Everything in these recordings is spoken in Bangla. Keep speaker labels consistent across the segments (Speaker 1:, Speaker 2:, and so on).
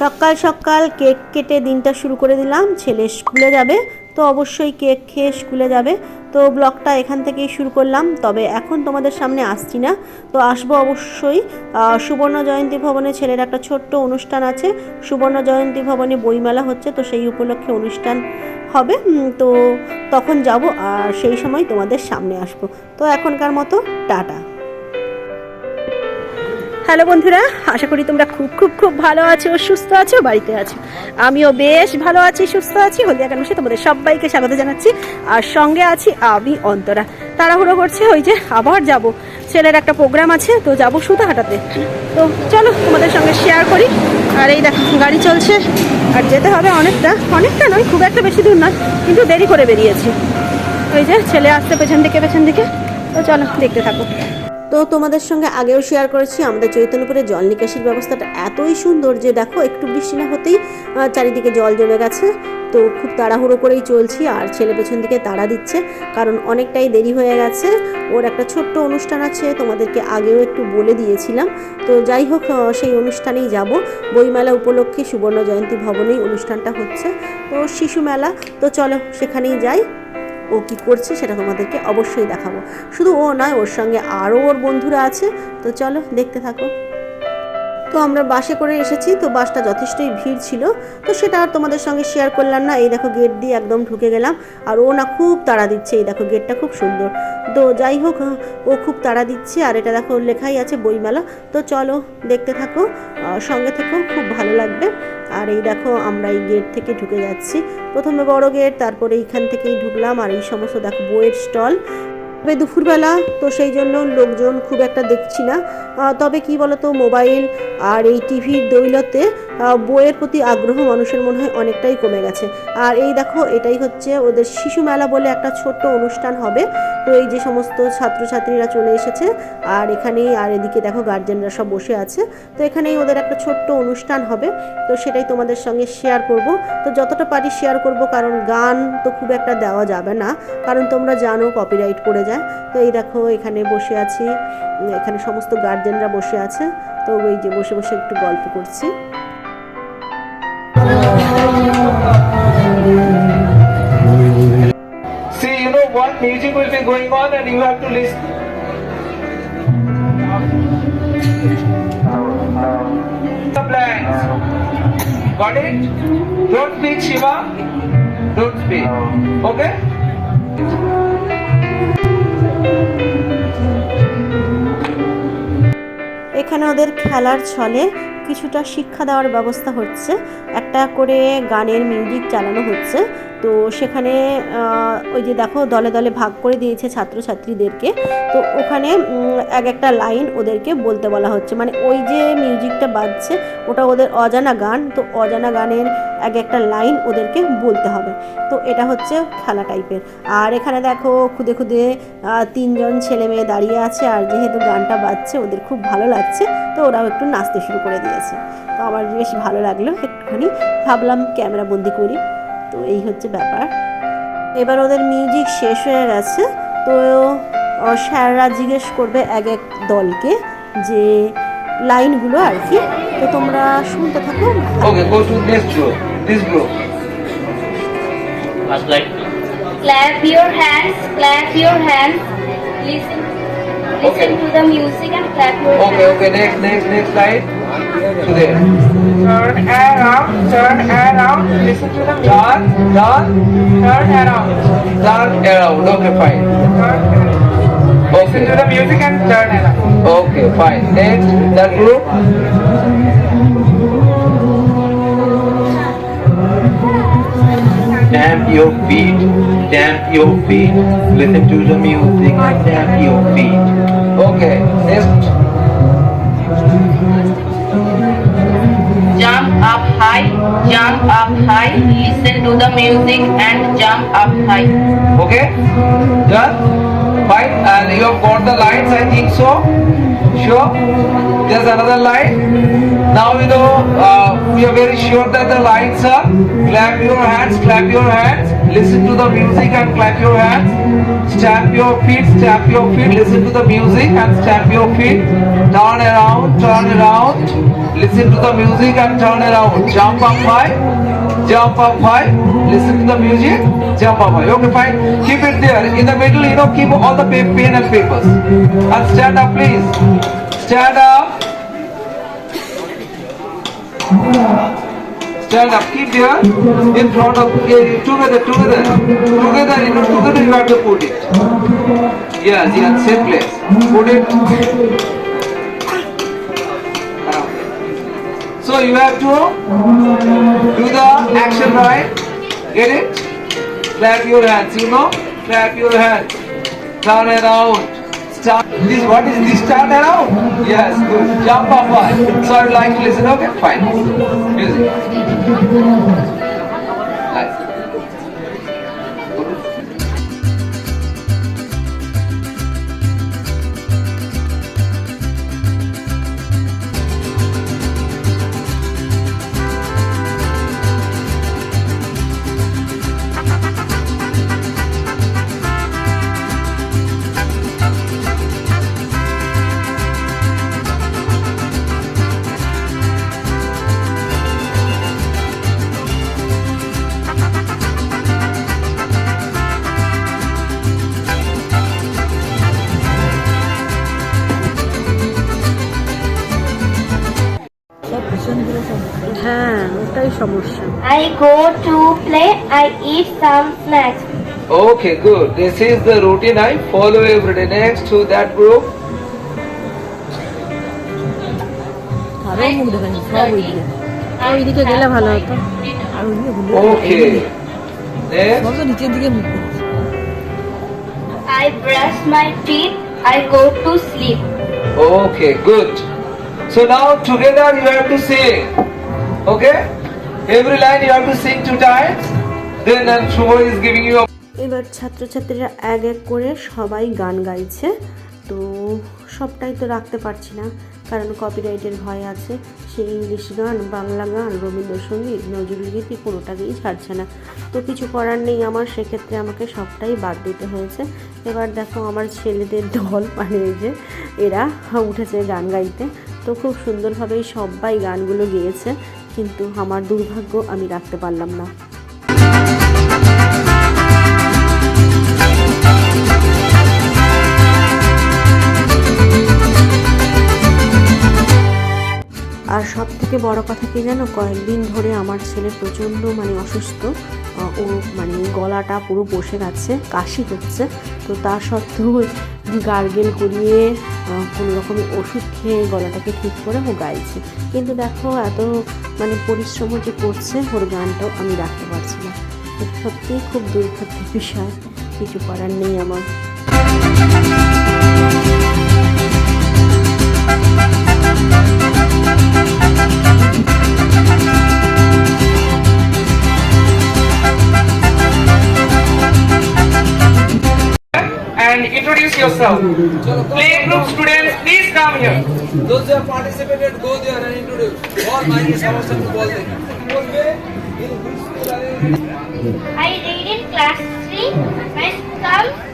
Speaker 1: সকাল সকাল কেক কেটে দিনটা শুরু করে দিলাম। ছেলে স্কুলে যাবে, তো অবশ্যই কেক খেয়ে স্কুলে যাবে। তো ব্লগটা এখান থেকেই শুরু করলাম। তবে এখন তোমাদের সামনে আসছি না। তো আসব অবশ্যই। সুবর্ণ জয়ন্তী ভবনে ছেলের একটা ছোট্ট অনুষ্ঠান আছে। সুবর্ণ জয়ন্তী ভবনে বইমেলা হচ্ছে, তো সেই উপলক্ষে অনুষ্ঠান হবে। তো তখন যাব আর সেই সময় তোমাদের সামনে আসব। তো এখনকার মতো টাটা। হ্যালো বন্ধুরা, আশা করি তোমরা খুব খুব খুব ভালো আছো, সুস্থ আছো, বাড়িতে আছো। আমিও বেশ ভালো আছি, সুস্থ আছি। হলদিয়া কানমাসে তোমাদের সবাইকে স্বাগত জানাচ্ছি। আর সঙ্গে আছি আমি, অন্তরা। তাড়াহুড়ো করছে ওই যে আবার যাব। ছেলের একটা প্রোগ্রাম আছে, তো যাব সুতাহাটাতে। তো চলো তোমাদের সঙ্গে শেয়ার করি। আর এই দেখো, গাড়ি চলছে। আর যেতে হবে অনেকটা অনেকটা নয়, খুব একটা বেশি দূর নয়, কিন্তু দেরি করে বেরিয়েছি। ওই যে, ছেলে আসতে পেছন দিকে পেছন দিকে। তো চলো, দেখতে থাকো। তো তোমাদের সঙ্গে আগেও শেয়ার করেছি, আমাদের চৈতন্যপুরে জল নিকাশির ব্যবস্থাটা এতই সুন্দর যে দেখো, একটু বৃষ্টি না হতেই চারিদিকে জল জমে গেছে। তো খুব তাড়াহুড়ো করেই চলছি, আর ছেলে পেছন দিকে তাড়া দিচ্ছে, কারণ অনেকটাই দেরি হয়ে গেছে। ওর একটা ছোট্ট অনুষ্ঠান আছে, তোমাদেরকে আগেও একটু বলে দিয়েছিলাম। তো যাই হোক সেই অনুষ্ঠানেই যাব। বইমেলা উপলক্ষে সুবর্ণ জয়ন্তী ভবনেই অনুষ্ঠানটা হচ্ছে। তো শিশু মেলা, তো চলো সেখানেই যাই। ও কি করছে সেটা তোমাদেরকে অবশ্যই দেখাবো। শুধু ও নয়, ওর সঙ্গে আরও ওর বন্ধুরা আছে। তো চলো দেখতে থাকো। তো আমরা বাসে করে এসেছি, তো বাসটা যথেষ্টই ভিড় ছিল। তো সেটা আর তোমাদের সঙ্গে শেয়ার করলাম না। এই দেখো গেট দিয়ে একদম ঢুকে গেলাম। আর ও না খুব তাড়া দিচ্ছে। এই দেখো গেটটা খুব সুন্দর। তো যাই হোক ও খুব তাড়া দিচ্ছে। আর এটা দেখো লেখাই আছে বইমেলা। তো চলো দেখতে থাকো সঙ্গে থেকেও খুব ভালো লাগবে। আর এই দেখো আমরা এই গেট থেকে ঢুকে যাচ্ছি। প্রথমে বড় গেট তারপরে এইখান থেকেই ঢুকলাম। আর এই সমস্ত দেখো বইয়ের স্টল তবে দুপুরবেলা তো সেই জন্য লোকজন খুব একটা দেখছি না। তবে কি বলতো, মোবাইল আর এই টিভির দৌলতে বইয়ের প্রতি আগ্রহ মানুষের মনে হয় অনেকটাই কমে গেছে। আর এই দেখো, এটাই হচ্ছে ওদের শিশু মেলা বলে একটা ছোট্ট অনুষ্ঠান হবে। তো এই যে সমস্ত ছাত্রছাত্রীরা চলে এসেছে, আর এখানেই, আর এদিকে দেখো গার্জেনরা সব বসে আছে। তো এখানেই ওদের একটা ছোট্ট অনুষ্ঠান হবে। তো সেটাই তোমাদের সঙ্গে শেয়ার করব। তো যতটা পারি শেয়ার করব, কারণ গান তো খুব একটা দেওয়া যাবে না। কারণ তোমরা জানো কপিরাইট পড়ে যায়। তো এই দেখো, এখানে বসে আছি। এখানে সমস্ত গার্জেনরা বসে আছে। তো ওই যে বসে বসে একটু গল্প করছি।
Speaker 2: See, you know what music will be going on and you have to listen. The blanks. Got it? Don't speak Shiva. Don't speak. Okay?
Speaker 1: এখানে ওদের খেলার ছলে কিছুটা শিক্ষা দেওয়ার ব্যবস্থা হচ্ছে। একটা করে গানের মিউজিক চালানো হচ্ছে। তো সেখানে ওই যে দেখো, দলে দলে ভাগ করে দিয়েছে ছাত্রছাত্রীদেরকে। তো ওখানে এক একটা লাইন ওদেরকে বলতে বলা হচ্ছে। মানে ওই যে মিউজিকটা বাজছে, ওটা ওদের অজানা গান। তো অজানা গানের এক একটা লাইন ওদেরকে বলতে হবে। তো এটা হচ্ছে খেলা টাইপের আর এখানে দেখো, খুদে খুদে তিনজন ছেলে মেয়ে দাঁড়িয়ে আছে আর যেহেতু গানটা বাজছে, ওদের খুব ভালো লাগছে, তো ওরাও একটু নাচতে শুরু করে দিয়েছে। তো আমার বেশ ভালো লাগল একটুখানি, ভাবলাম ক্যামেরা বন্দি করি। তো এই হচ্ছে ব্যাপার। এবার ওদের মিউজিক শেষ হয়ে গেছে, তো স্যাররা জিজ্ঞেস করবে এক এক দলকে যে লাইনগুলো আর কি তো তোমরা শুনতে থাকো
Speaker 2: Okay, go to this group. This group.
Speaker 3: Last slide.
Speaker 4: Clap your hands, clap your hands. Listen, listen
Speaker 2: Okay.
Speaker 4: to the music and clap your
Speaker 2: Okay,
Speaker 4: hands.
Speaker 2: okay, next, next, next slide. To there.
Speaker 5: Turn around, turn around, listen to the music.
Speaker 2: Turn, turn,
Speaker 5: Turn around,
Speaker 2: turn around. Okay, fine.
Speaker 5: turn around. Listen to
Speaker 2: Okay.
Speaker 5: the music and turn around.
Speaker 2: Okay, fine. Next, that group.
Speaker 3: Stamp your feet, stamp your feet. Listen to the music and stamp your feet.
Speaker 2: Okay, next.
Speaker 4: Jump up high, jump up high. Listen to the music and jump up high.
Speaker 2: Okay? Done? Fine. And you have got the lines, I think so. Sure? There's another line. Now you know, uh, we are very sure that the lines are clap your hands, clap your hands. Listen to the music and clap your hands. Stamp your feet, stamp your feet, listen to the music and stamp your feet. Turn around, turn around. Listen to the music and turn around. Jump up high, jump up high. Listen to the music, jump up high. Okay, fine. Keep it there. In the middle, you know, keep all the pen and papers. And stand up, please. Stand up. Stand up, keep there in front of yeah, together, together, together, you know, together you have to put it. Yes, yes, same place. Put it. So you have to do the action right. Get it? Clap your hands, you know? Clap your hands. Turn around. Start. This what is this turn around? Yes, good. Jump up high. So I'd like to listen. Okay, fine. Music.
Speaker 1: সমস্যা
Speaker 6: I go to play, I eat some snacks.
Speaker 2: Okay, good. This is the routine I follow every day. Next to that group.
Speaker 1: আরো মুখ দেখানি সব ওইদিকে ওইদিকে গেলে ভালো হতো আর ওইদিকে ভুলে
Speaker 2: Okay. Next.
Speaker 1: তো নিচের দিকে মুখ করছে।
Speaker 6: I brush my teeth, I go to sleep.
Speaker 2: Okay, good. So now together you have to sing. Okay? Every line you have to sing two times. Then and Shubho is giving you
Speaker 1: এবার ছাত্রছাত্রীরা এক এক করে সবাই গান গাইছে। তো সবটাই তো রাখতে পারছি না, কারণ কপিরাইটের ভয় আছে। সেই ইংলিশ গান, বাংলা গান, রবীন্দ্রসঙ্গীত নজরুলগীতি কোনোটাকেই ছাড়ছে না। তো কিছু করার নেই আমার, সেক্ষেত্রে আমাকে সবটাই বাদ দিতে হয়েছে। এবার দেখো আমার ছেলেদের দল মানে যে এরা উঠেছে গান গাইতে। তো খুব সুন্দরভাবেই সবাই গানগুলো গেয়েছে। কিন্তু আমার দুর্ভাগ্য আমি রাখতে পারলাম না। আর সব থেকে বড় কথা কি জানো? কয়েকদিন ধরে আমার ছেলে প্রচণ্ড মানে অসুস্থ ও মানে গলাটা পুরো বসে গেছে, কাশি হচ্ছে। তো তা সত্ত্বেও গার্গেল করিয়ে কোনো রকমের ওষুধ খেয়ে গলাটাকে ঠিক করে ও গাইছে। কিন্তু দেখো, এত মানে পরিশ্রম যে করছে, ওর গানটাও আমি রাখতে পারছি না। সত্যিই খুব দুর্ভাগ্যের বিষয়, কিছু করার নেই আমার।
Speaker 5: yourself. Playgroup students, please come here.
Speaker 2: Those who have participated, go there and introduce. all my ourselves to call them.
Speaker 6: I read in class 3 and comes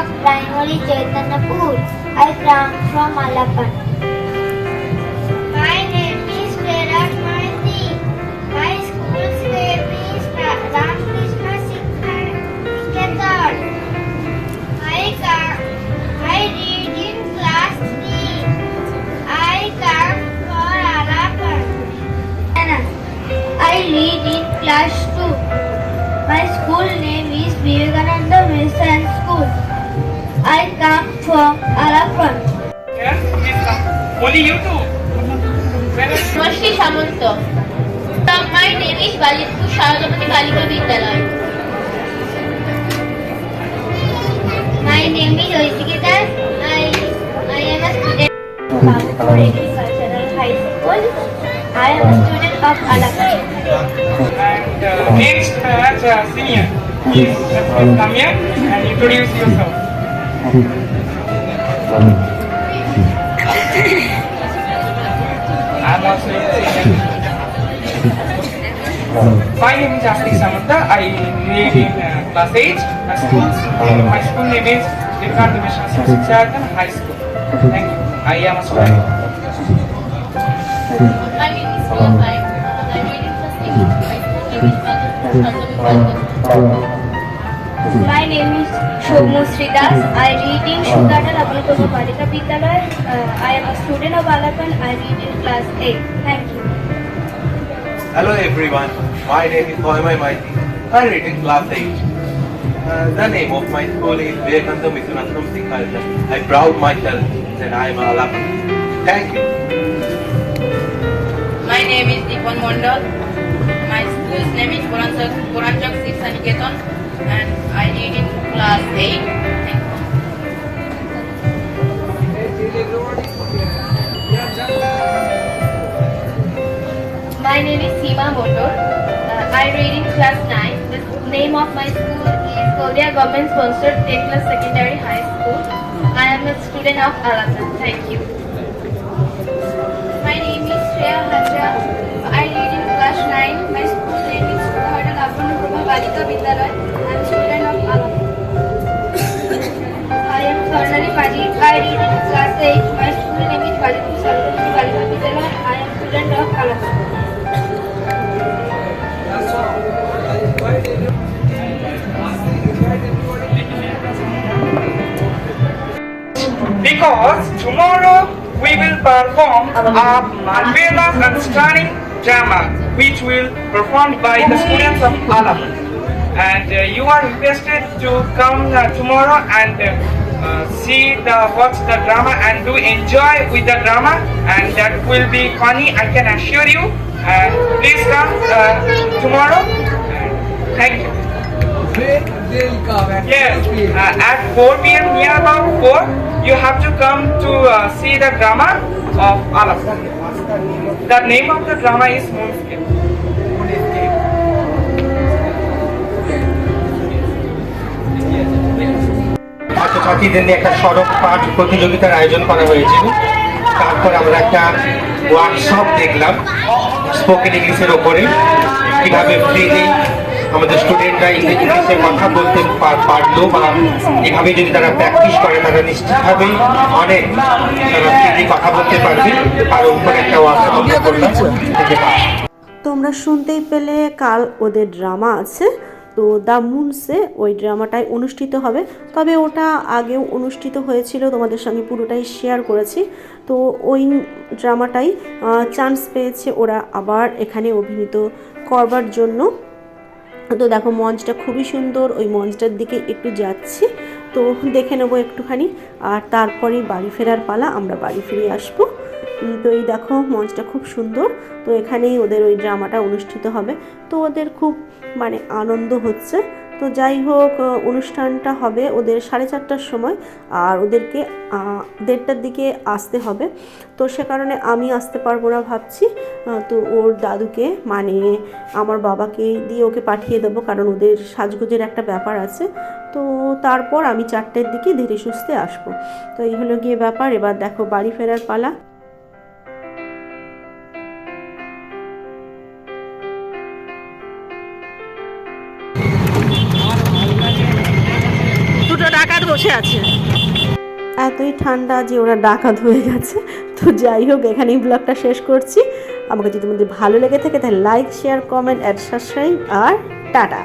Speaker 6: of Primary Chaitanya Pool. I am from Malappan. নমস্তি Samanta my name is
Speaker 7: Balipur Saradamani বালিকা বিদ্যালয়.
Speaker 6: I, I am a student of Bangpur Agricultural High School. I am a student of Alapan.
Speaker 5: And uh, next uh, senior. Please, please come here and introduce yourself. My name is Ashley Samantha. I live in uh, class 8. My school, uh, my school name is Ricardo Mission Sasakatan High School. Thank you. I am a student.
Speaker 7: My name is Mia Pai. I read in class 8. I school name is Ricardo Mission Sasakatan High School.
Speaker 6: My name is Shobhu Sridas. I read in Shukata Abhinatama Balika Vidyalaya. Uh, I am a student of Alapan. I read in class 8. Thank you.
Speaker 3: Hello everyone, my name is Mohammed Maiti. I read in class 8. Uh, the name of my school is Vivekananda Mithunatram Sikhalja. I proud myself that I am a Alapan. Thank you.
Speaker 4: My name is Deepan Mondal. My school's name is Puranchak Puranchak Siksha Niketan and I read in class 8.
Speaker 6: My name is Seema Motor. Uh, I read in class 9. The name of my school is Korea Government Sponsored 10 Secondary High School. I am a student of Alapan. Thank you. My name is Shreya Hajra. I read in class 9. My school name is Sudhara Lapanapurva Balika Vidyalaya. I class 8. My school name is Balipur Sarvati Balika. I am student of Alapan.
Speaker 5: Because tomorrow we will perform a marvelous and stunning drama which will performed by the students of Alam. And uh, you are requested to come uh, tomorrow and uh, uh, see the watch the drama and do enjoy with the drama and that will be funny I can assure you. And please come uh, tomorrow. And thank you. Yes, uh, at 4 p.m. near about 4, you have to come to uh, see the drama of Alaf. The name of the drama is Moonscape.
Speaker 8: ছাত্রছাত্রীদের নিয়ে একটা সড়ক পাঠ প্রতিযোগিতার আয়োজন করা হয়েছিল। তারপর আমরা একটা ওয়ার্কশপ দেখলাম স্পোকেন ইংলিশের ওপরে। কীভাবে ফ্রিলি আমাদের স্টুডেন্টরা ইংলিশে কথা বলতে পার- পারল বা এভাবে যদি তারা প্র্যাকটিস করে তারা নিশ্চিতভাবেই অনেক তারা ফ্রিলি কথা বলতে পারবে। আর উপরে একটা ওয়ার্কশপ আমরা করলাম।
Speaker 1: তোমরা শুনতেই পেলে কাল ওদের ড্রামা আছে। তো দ্য মুনসে ওই ড্রামাটাই অনুষ্ঠিত হবে। তবে ওটা আগেও অনুষ্ঠিত হয়েছিল, তোমাদের সঙ্গে পুরোটাই শেয়ার করেছি। তো ওই ড্রামাটাই চান্স পেয়েছে ওরা আবার এখানে অভিনীত করবার জন্য। তো দেখো, মঞ্চটা খুবই সুন্দর, ওই মঞ্চটার দিকে একটু যাচ্ছি। তো দেখে নেব একটুখানি, আর তারপরেই বাড়ি ফেরার পালা, আমরা বাড়ি ফিরে আসব। তো এই দেখো, মঞ্চটা খুব সুন্দর। তো এখানেই ওদের ওই ড্রামাটা অনুষ্ঠিত হবে। তো ওদের খুব মানে আনন্দ হচ্ছে। তো যাই হোক অনুষ্ঠানটা হবে ওদের সাড়ে চারটার সময় আর ওদেরকে দেড়টার দিকে আসতে হবে। তো সে কারণে আমি আসতে পারব না ভাবছি। তো ওর দাদুকে মানে আমার বাবাকে দিয়ে ওকে পাঠিয়ে দেবো কারণ ওদের সাজগোজের একটা ব্যাপার আছে। তো তারপর আমি চারটের দিকে ধীরে সুস্থে আসব। তো এই হলো গিয়ে ব্যাপার। এবার দেখো বাড়ি ফেরার পালা। এতই ঠান্ডা যে ওরা ডাকাত হয়ে গেছে। তো যাই হোক, এখানেই ব্লগটা শেষ করছি। আমাকে যদি তোমাদের ভালো লেগে থাকে, তাহলে like share comment and subscribe R tata.